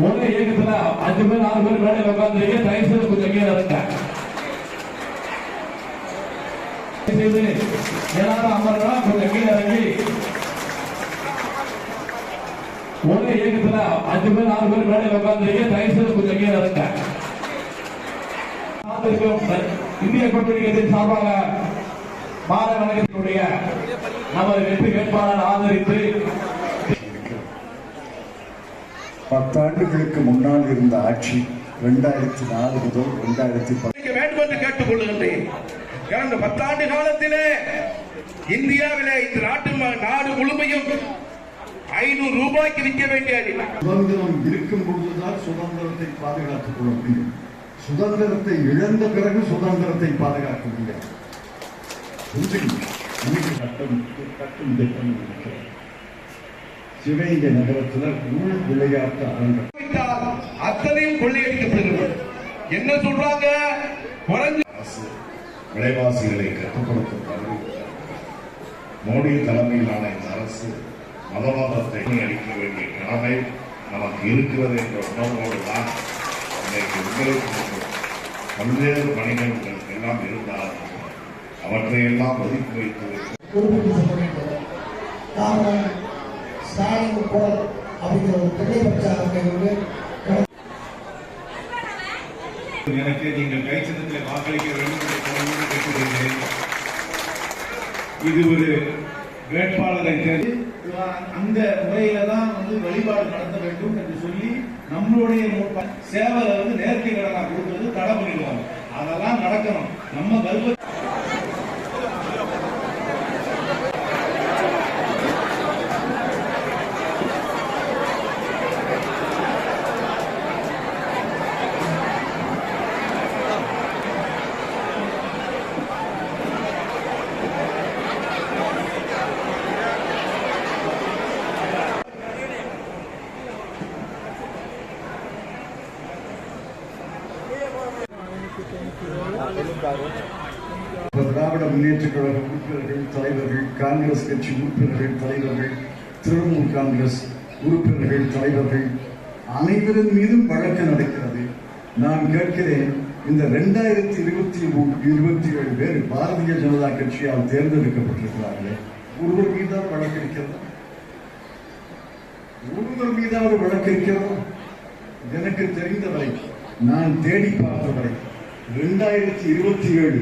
ஒரே இயக்கத்துல அஞ்சு பேர் ஆறு பேர் மேடையில் உட்காந்துருக்கீங்க தயவு செய்து கொஞ்சம் கீழே இருங்க செய்து எல்லாரும் கொஞ்சம் கீழே இறங்கி. இயக்கத்துல அஞ்சு பேர் ஆறு பேர் மேடையில் உட்காந்துருக்கீங்க தயவு செய்து கொஞ்சம் கீழே இருங்க இந்திய கூட்டணி சார்பாக மாநில வணக்கத்தினுடைய நமது வெற்றி வேட்பாளர் ஆதரித்து பத்தாண்டுகளுக்கு முன்னால் இருந்த ஆட்சி இரண்டாயிரத்தி நாலு முதல் இரண்டாயிரத்தி வைக்க வேண்டும் என்று கேட்டுக் கொள்ளுகின்றேன் கடந்த பத்தாண்டு காலத்திலே இந்தியாவிலே இந்த நாட்டு நாடு முழுமையும் ஐநூறு ரூபாய்க்கு விற்க வேண்டிய சுதந்திரம் இருக்கும் பொழுதுதான் சுதந்திரத்தை பாதுகாத்துக் கொள்ள முடியும் சுதந்திரத்தை இழந்த பிறகு சுதந்திரத்தை பாதுகாக்க முடியாது. இன்னைக்கு சட்டம் சட்டம் திட்டம் இருக்கிறது. சிவகங்கை நகரத்துல உள் விளையாட்டு அரங்கம். அத்தனையும் கொள்ளையடிக்கப்படுகிறது. என்ன சொல்றாங்க? குறைஞ்ச விலைவாசிகளை கட்டுப்படுத்த தவறிவிட்டது மோடி தலைமையிலான இந்த அரசு மதவாதத்தை அளிக்க வேண்டிய கடமை நமக்கு இருக்கிறது என்ற உணர்வோடு தான் இன்றைக்கு உங்களுக்கு பல்வேறு பணிகள் உங்களுக்கு எல்லாம் இருந்தாலும் அவற்றையெல்லாம் ஒதுக்கி வைத்து ஸ்டாலின் போல் அப்படிங்கிற ஒரு பெரிய பிரச்சாரத்தை எனக்கு நீங்கள் வாக்களிக்க வேண்டும் கேட்டுக்கொள்கிறேன். இது ஒரு வேட்பாளரை தேர்வு அந்த முறையில தான் வந்து வழிபாடு நடத்த வேண்டும் என்று சொல்லி நம்மளுடைய சேவலை வந்து நேர்த்தி கடனா கொடுக்கறது தடை பண்ணிடுவாங்க அதெல்லாம் நடக்கணும். நம்ம கர்ப்ப திராவிட முன்னேற்ற கழக உறுப்பினர்கள் தலைவர்கள் காங்கிரஸ் கட்சி உறுப்பினர்கள் தலைவர்கள் திரிணாமுல் காங்கிரஸ் உறுப்பினர்கள் தலைவர்கள் அனைவரின் மீதும் வழக்கு நடக்கிறது. நான் கேட்கிறேன் இந்த ரெண்டாயிரத்தி இருபத்தி இருபத்தி ஏழு பேர் பாரதிய ஜனதா கட்சியால் தேர்ந்தெடுக்கப்பட்டிருக்கிறார்கள். ஒருவர் மீதாவது வழக்கு இருக்கிறதா? ஒருவர் மீதாவது வழக்கு இருக்கிறதா? எனக்கு தெரிந்தவரை நான் தேடி பார்த்தவரை ரெண்டாயிரத்தி இருபத்தி ஏழு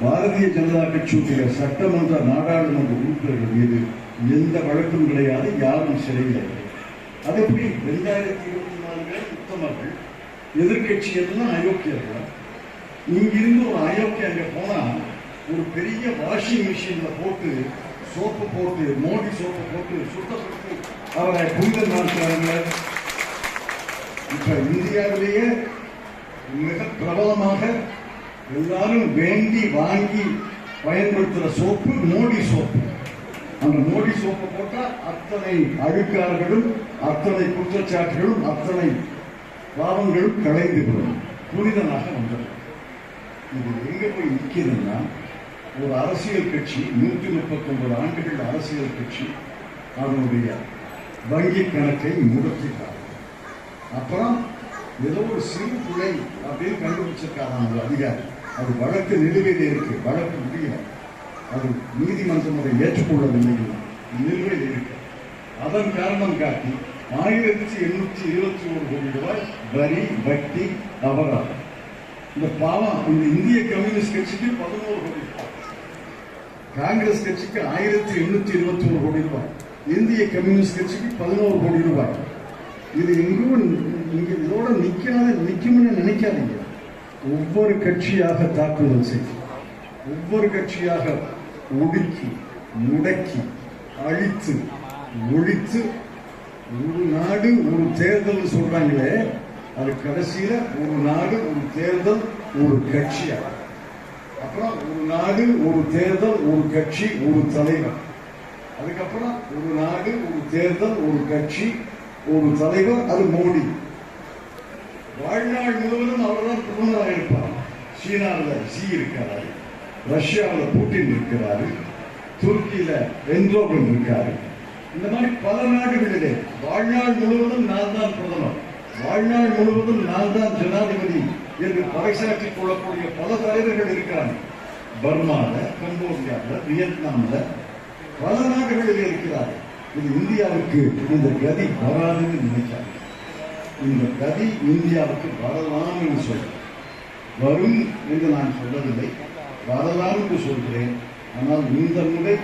பாரதிய ஜனதா கட்சியுடைய சட்டமன்ற நாடாளுமன்ற உறுப்பினர்கள் மீது எந்த வழக்கும் கிடையாது யாரும் சிறையில் அது எப்படி? ரெண்டாயிரத்தி இருபத்தி நாலு பேர் உத்தமர்கள் எதிர்கட்சி எல்லாம் அயோக்கியர்கள் இங்கிருந்து ஒரு அயோக்கிய அங்கே போனால் ஒரு பெரிய வாஷிங் மிஷினில் போட்டு சோப்பு போட்டு மோடி சோப்பு போட்டு சுத்தப்பட்டு அவரை புனித நாட்கிறாங்க இப்ப இந்தியாவிலேயே மிக பிரபலமாக எல்லாரும் வேண்டி வாங்கி பயன்படுத்துகிற சோப்பு மோடி சோப்பு. அந்த மோடி சோப்பு போட்டால் அத்தனை அழுக்காறுகளும் அத்தனை குற்றச்சாட்டுகளும் அத்தனை பாவங்களும் களைந்து விடும். புனிதனாக வந்தது. இது எங்க போய் நிற்கிறதுன்னா ஒரு அரசியல் கட்சி நூற்றி முப்பத்தொன்பது ஆண்டுகள் அரசியல் கட்சி அதனுடைய வங்கி கணக்கை முடக்கிட்டார். அப்புறம் ஏதோ ஒரு சிறு துளை அப்படின்னு கண்டுபிடிச்சிருக்காங்க அந்த அதிகாரி. அது வழக்கு நிலுவையில் இருக்கு. வழக்கு முடியல. அது நீதிமன்றம் அதை ஏற்றுக்கொள்ளவில்லை. நிலுவையில் இருக்கு. அதன் காரணம் காட்டி ஆயிரத்தி எண்ணூற்றி இருபத்தி ஒரு கோடி ரூபாய் வரி வட்டி அபராதம். இந்த பாவம் இந்த இந்திய கம்யூனிஸ்ட் கட்சிக்கு பதினோரு கோடி ரூபாய். காங்கிரஸ் கட்சிக்கு ஆயிரத்தி எண்ணூத்தி இருபத்தி ஒரு கோடி ரூபாய். இந்திய கம்யூனிஸ்ட் கட்சிக்கு பதினோரு கோடி ரூபாய். இது எங்கேயும் நீங்கள் இதோட நிற்காத நிற்கும்னு நினைக்காதீங்க. ஒவ்வொரு கட்சியாக தாக்குதல் செய்யும் ஒவ்வொரு கட்சியாக ஒடுக்கி முடக்கி அழித்து ஒழித்து ஒரு நாடு ஒரு தேர்தல் சொல்றாங்களே அது கடைசியில ஒரு நாடு ஒரு தேர்தல் ஒரு கட்சியா அப்புறம் ஒரு நாடு ஒரு தேர்தல் ஒரு கட்சி ஒரு தலைவர். அதுக்கப்புறம் ஒரு நாடு ஒரு தேர்தல் ஒரு கட்சி ஒரு தலைவர் அது மோடி. வாழ்நாள் முழுவதும் அவர்தான் பிரதமராக இருப்பார். சீனாவில் சி இருக்கிறாரு ரஷ்யாவில் புட்டின் இருக்கிறாரு துருக்கியில என்ரோகன் இருக்காரு. இந்த மாதிரி பல நாடுகளிலே வாழ்நாள் முழுவதும் நான் தான் பிரதமர். வாழ்நாள் முழுவதும் நான் தான் ஜனாதிபதி என்று பறைசாற்றிக் கொள்ளக்கூடிய பல தலைவர்கள் இருக்கிறாங்க பர்மால கம்போடியாவில் வியட்நாமில் பல நாடுகளில் இருக்கிறார்கள். இது இந்தியாவுக்கு இந்த கதி வராதுன்னு நினைச்சாங்க இந்த கதி இந்தியாவுக்கு வரலாம் என்று சொல்றேன். வரும் என்று நான் சொல்லவில்லை. வரலாம் என்று சொல்கிறேன் ஆனால் இந்த முறை